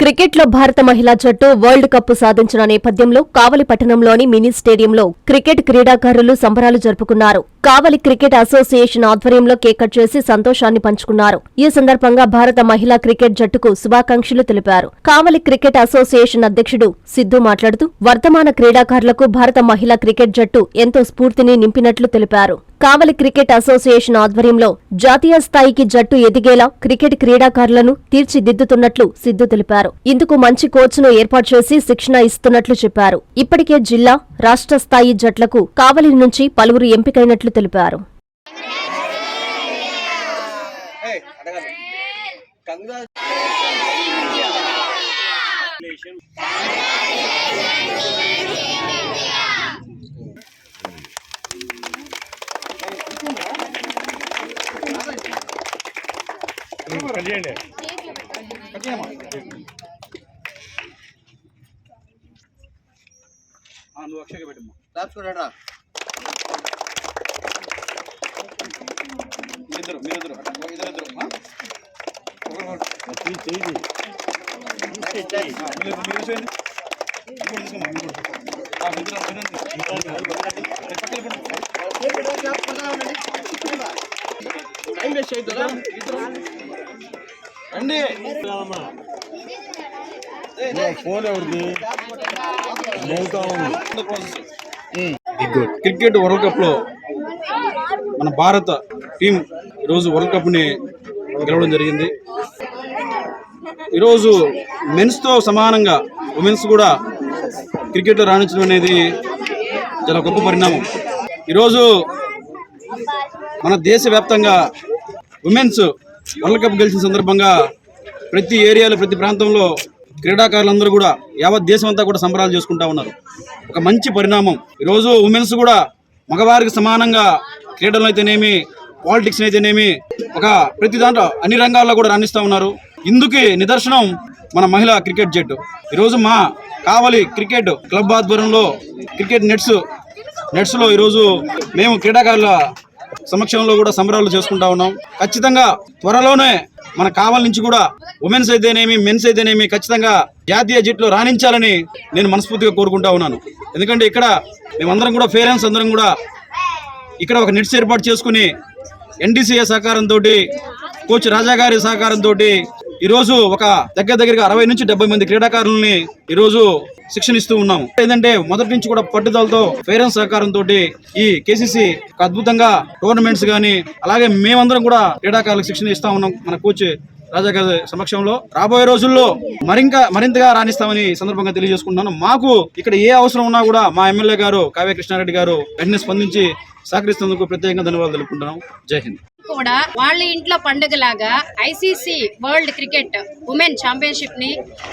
క్రికెట్లో భారత మహిళా జట్టు వరల్డ్ కప్ సాధించిన నేపథ్యంలో కావలి పట్టణంలోని మినీ స్టేడియంలో క్రికెట్ క్రీడాకారులు సంబరాలు జరుపుకున్నారు. కావలి క్రికెట్ అసోసియేషన్ ఆధ్వర్యంలో కేక్ కట్ చేసి సంతోషాన్ని పంచుకున్నారు. ఈ సందర్భంగా భారత మహిళా క్రికెట్ జట్టుకు శుభాకాంక్షలు తెలిపారు. కావలి క్రికెట్ అసోసియేషన్ అధ్యక్షుడు సిద్ధు మాట్లాడుతూ వర్తమాన క్రీడాకారులకు భారత మహిళా క్రికెట్ జట్టు ఎంతో స్ఫూర్తిని నింపినట్లు తెలిపారు. కావలి క్రికెట్ అసోసియేషన్ ఆధ్వర్యంలో జాతీయ స్థాయికి జట్టు ఎదిగేలా క్రికెట్ క్రీడాకారులను తీర్చిదిద్దుతున్నట్లు సిద్ధు తెలిపారు. ఇందుకు మంచి కోచ్ను ఏర్పాటు చేసి శిక్షణ ఇస్తున్నట్లు చెప్పారు. ఇప్పటికే జిల్లా రాష్ట్ర స్థాయి జట్లకు కావలి నుంచి పలువురు ఎంపికైనట్లు తెలిపారు Hey, అడగాలి. అక్షయకి పెట్టమ్మా క్లాప్స్ మీరిద్దరు ఇద్దరు ఇద్దరు కూడా. ఆ, మీరిద్దరు, ఇద్దరు. రండి. ఫోన్ ఎవరిది? మోగుతా ఉంది. క్రికెట్ వరల్డ్ కప్లో మన భారత టీం ఈరోజు వరల్డ్ కప్ని గెలవడం జరిగింది. ఈరోజు మెన్స్తో సమానంగా ఉమెన్స్ కూడా క్రికెట్లో రాణించడం అనేది చాలా గొప్ప పరిణామం. ఈరోజు మన దేశవ్యాప్తంగా ఉమెన్స్ వరల్డ్ కప్ గెలిచిన సందర్భంగా ప్రతి ఏరియాలో ప్రతి ప్రాంతంలో క్రీడాకారులందరూ కూడా యావత్ దేశం అంతా కూడా సంబరాలు చేసుకుంటా ఉన్నారు. ఒక మంచి పరిణామం. ఈరోజు ఉమెన్స్ కూడా మగవారికి సమానంగా క్రీడలు అయితేనేమి పాలిటిక్స్ అయితేనేమి ఒక ప్రతి దాంట్లో అన్ని రంగాల్లో కూడా రాణిస్తూ ఉన్నారు. ఇందుకే నిదర్శనం మన మహిళా క్రికెట్ జట్టు. ఈరోజు మా కావలి క్రికెట్ క్లబ్ ఆధ్వర్యంలో క్రికెట్ నెట్స్ నెట్స్లో ఈరోజు మేము క్రీడాకారుల సమక్షంలో కూడా సంబరాలు చేసుకుంటా ఉన్నాం. ఖచ్చితంగా త్వరలోనే మన కావలి నుంచి కూడా ఉమెన్స్ అయితేనేమి మెన్స్ అయితేనేమి ఖచ్చితంగా జాతీయ జట్లో రాణించాలని నేను మనస్ఫూర్తిగా కోరుకుంటా ఉన్నాను. ఎందుకంటే ఇక్కడ మేమందరం కూడా పేరెంట్స్ అందరం కూడా ఇక్కడ ఒక నెట్స్ ఏర్పాటు చేసుకుని ఎన్డీసీఏ సహకారంతో కోచ్ రాజా గారి సహకారంతో ఈరోజు ఒక దగ్గర దగ్గరగా అరవై నుంచి డెబ్బై మంది క్రీడాకారులని ఈరోజు శిక్షణ ఇస్తూ ఉన్నాము. ఏంటంటే మొదటి నుంచి కూడా పట్టుదలతో పేరెంట్స్ సహకారంతో ఈ కేసీసీ ఒక అద్భుతంగా టోర్నమెంట్స్ కానీ అలాగే మేమందరం కూడా క్రీడాకారులకు శిక్షణ ఇస్తా ఉన్నాం. మన కోచ్ రాజాగారి సమక్షంలో రాబోయే రోజుల్లో మరింకా మరింతగా రాణిస్తామని సందర్భంగా తెలియజేసుకుంటున్నాను. మాకు ఇక్కడ ఏ అవసరం ఉన్నా కూడా మా ఎమ్మెల్యే గారు కావ్య కృష్ణారెడ్డి గారు వెంటనే స్పందించి సహకరిస్తున్నందుకు ప్రత్యేకంగా ధన్యవాదాలు తెలుపుకుంటున్నాం. జై హింద్. కూడా వాళ్ళ ఇంట్లో పండుగలాగా ఐసీసీ వరల్డ్ క్రికెట్ ఉమెన్ ఛాంపియన్షిప్ని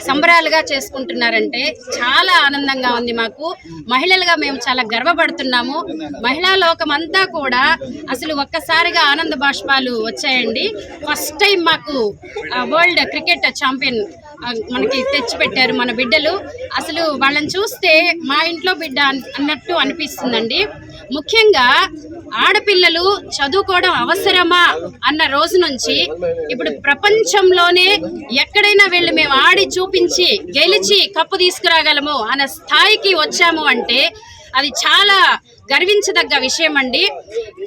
సంబరాలుగా చేసుకుంటున్నారంటే చాలా ఆనందంగా ఉంది మాకు. మహిళలుగా మేము చాలా గర్వపడుతున్నాము. మహిళా లోకం అంతా కూడా అసలు ఒక్కసారిగా ఆనంద బాష్పాలు వచ్చాయండి. ఫస్ట్ టైం మాకు వరల్డ్ క్రికెట్ ఛాంపియన్ మనకి తెచ్చిపెట్టారు మన బిడ్డలు. అసలు వాళ్ళని చూస్తే మా ఇంట్లో బిడ్డ అన్- అన్నట్టు అనిపిస్తుందండి. ముఖ్యంగా ఆడపిల్లలు చదువుకోవడం అవసరమా అన్న రోజు నుంచి ఇప్పుడు ప్రపంచంలోనే ఎక్కడైనా వెళ్ళి మేము ఆడి చూపించి గెలిచి కప్పు తీసుకురాగలము అన్న స్థాయికి వచ్చాము అంటే అది చాలా గర్వించదగ్గ విషయం అండి.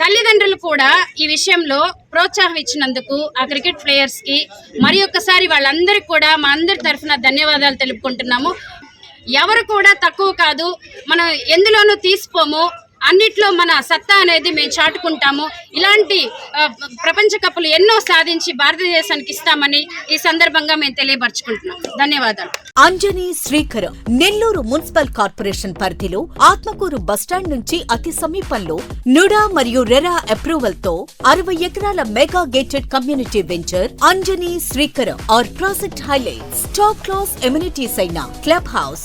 తల్లిదండ్రులు కూడా ఈ విషయంలో ప్రోత్సాహం ఇచ్చినందుకు ఆ క్రికెట్ ప్లేయర్స్కి మరి ఒక్కసారి వాళ్ళందరికీ కూడా మా అందరి తరఫున ధన్యవాదాలు తెలుపుకుంటున్నాము. ఎవరు కూడా తక్కువ కాదు మనం ఎందులోనూ తీసిపోము. అన్నిట్లో మన సత్తా అనేది మేము చాటుకుంటాము. ఇలాంటి ప్రపంచ కప్పులు ఎన్నో సాధించి భారతదేశానికి ఇస్తామని ఈ సందర్భంగా మేము తెలియపరచుకుంటున్నాం. ధన్యవాదాలు. అంజనీ శ్రీకరం నెల్లూరు మున్సిపల్ కార్పొరేషన్ పరిధిలో ఆత్మకూరు బస్టాండ్ నుంచి అతి సమీపంలో నుడా మరియు రెరా అప్రూవల్తో అరవై ఎకరాల mega gated community venture Anjani Srikaram R project highlights. Top class amenities అయిన club house